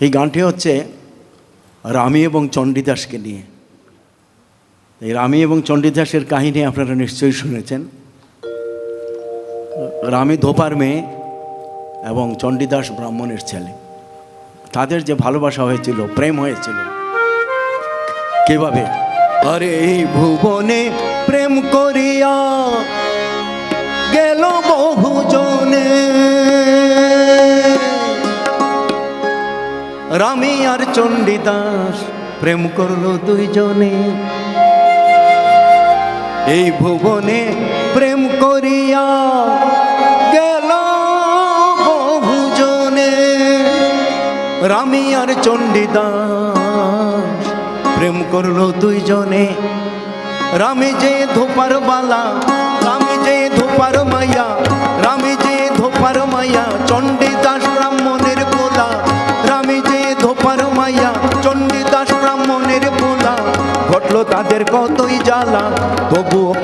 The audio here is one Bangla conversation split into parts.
এই গানটি হচ্ছে রামি এবং চণ্ডীদাসকে নিয়ে। এই রামি এবং চণ্ডীদাসের কাহিনী আপনারা নিশ্চয়ই শুনেছেন। রামি ধোপার মেয়ে এবং চণ্ডীদাস ব্রাহ্মণের ছেলে। তাদের যে ভালোবাসা হয়েছিল, প্রেম হয়েছিল, কীভাবে? আরে ভুবনে প্রেম করিয়া গেল বহুজনে। রামি আর চণ্ডীদাস, প্রেম করল দুইজনে। এই ভুবনে প্রেম করিয়া গেল বহুজনে রামি আর চণ্ডীদাস, প্রেম করল দুইজনে। রামে যে ধোপার বালা, রামে যে ধোপার মাইয়া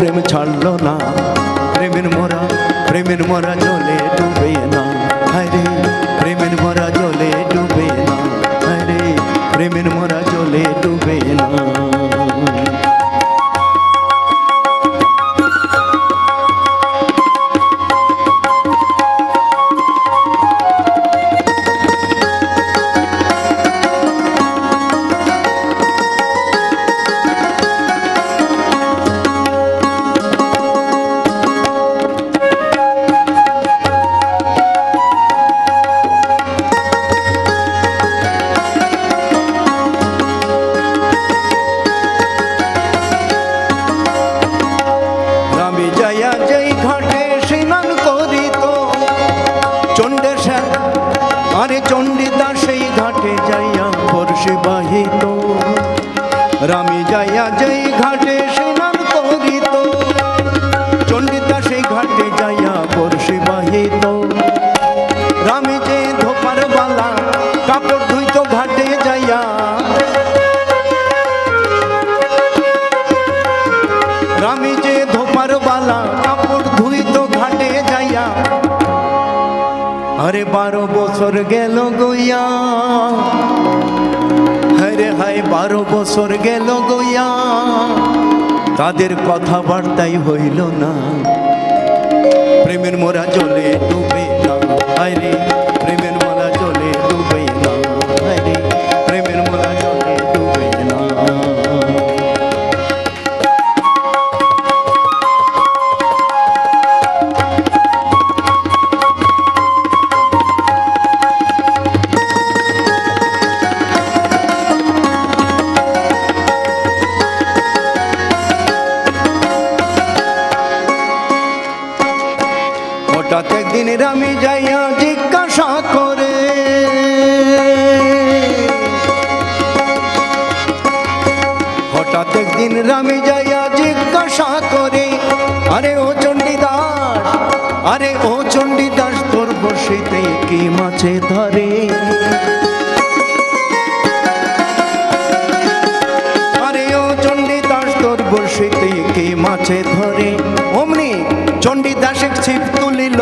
প্রেম ছাড়লো না। প্রেমের মোরা প্রেমের মোরা জলে ডুবে চণ্ডীদাস সেই ঘাটে যাইয়া বর্ষে ধোপার বালা, কাপড় ধুইত যে ধোপার বালা, কাপড় ধুই তো ঘাটে যাইয়া। আরে বারো বছর গেল গইয়া। হরে হায়, বারো বছর গেল গইয়া। তাদের কথাবার্তাই হইল না। প্রেমের মোরা জলে ডুবে হায় আরে একদিন রামি যাইয়া জিজ্ঞাসা করে, আরে ও চণ্ডীদাস, আরে ও চণ্ডীদাস, তোর বসিতে কি মাছে ধরে? আরে ও তোর বসিতে কে মাছে ধরে? অমনি চণ্ডীদাসে ছিপ তুলিল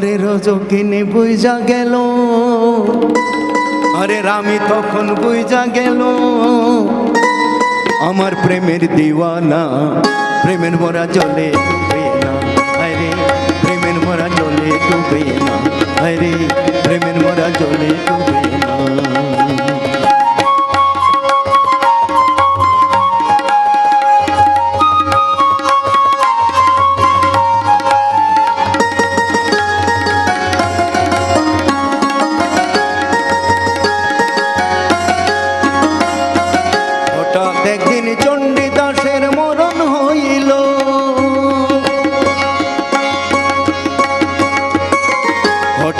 আরে রজকিনে বুঝা গেল। আরে রামি, তখন বুঝা গেল। আমার প্রেমের দিওয়ানা, প্রেমের মরা জলে ডুবে না। আরে প্রেমের মরা জলে ডুবে না।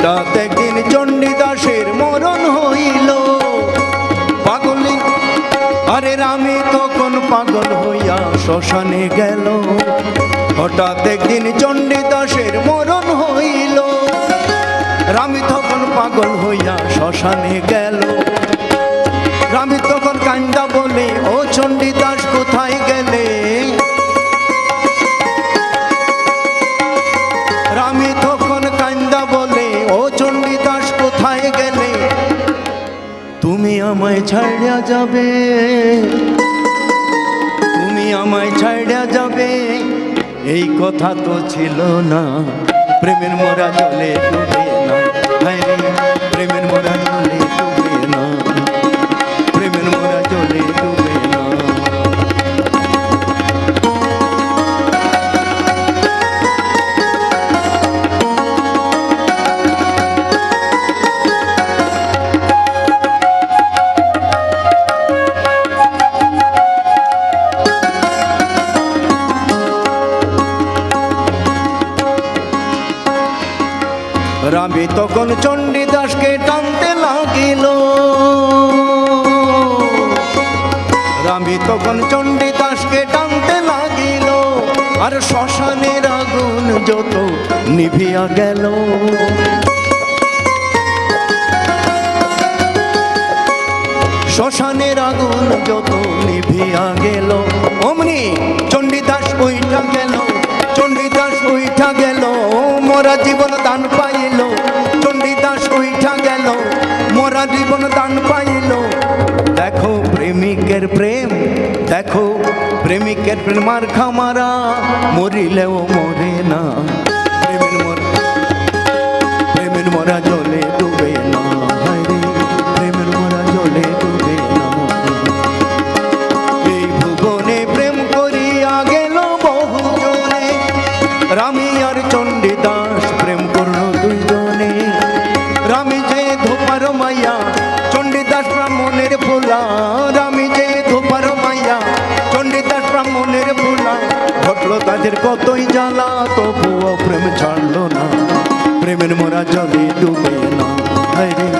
হঠাৎ একদিন চণ্ডীদাসের মরণ হইল। পাগলি, আরে রামে তখন পাগল হইয়া শ্মশানে গেল। হঠাৎ একদিন চণ্ডীদাসের মরণ হইল। রামী তখন পাগল হইয়া শ্মশানে গেল। রামি তখন কান্দা বলে, ও চণ্ডীদাস, কোথায় গেলে? আমায় যাবে? তুমি আমায় ছাড়িয়া যাবে? এই কথা তো ছিল না। প্রেমের মোরা জলে না। প্রেমের মোরা রামী তখন চণ্ডীদাসকে টানতে লাগিল। রামী তখন চণ্ডীদাসকে টানতে লাগিল। আর শ্মশানের আগুন যত নিভিয়া গেল। শ্মশানের আগুন যত নিভিয়া গেল। অমনি চণ্ডীদাস উইঠা গেল। চণ্ডীদাস উইঠা গেল, মোরা জীবন দান পাইল। চণ্ডীদাস উইঠা গেল, মোরা জীবন দান পাইল। দেখো প্রেমিকের প্রেম, দেখো প্রেমিকের প্রেমার খামারা মরিলেও মরে না। ধোপার মাইয়া চণ্ডীদাস ব্রাহ্মণের ফুলা। রামি যে ধোপার মাইয়া চণ্ডীদাস ব্রাহ্মণের ফুলা। ঘটল তাদের কতই জ্বালা, তবুও প্রেম ছাড়লো না। প্রেমের মোরা জলে ডুবে না। হায় রে।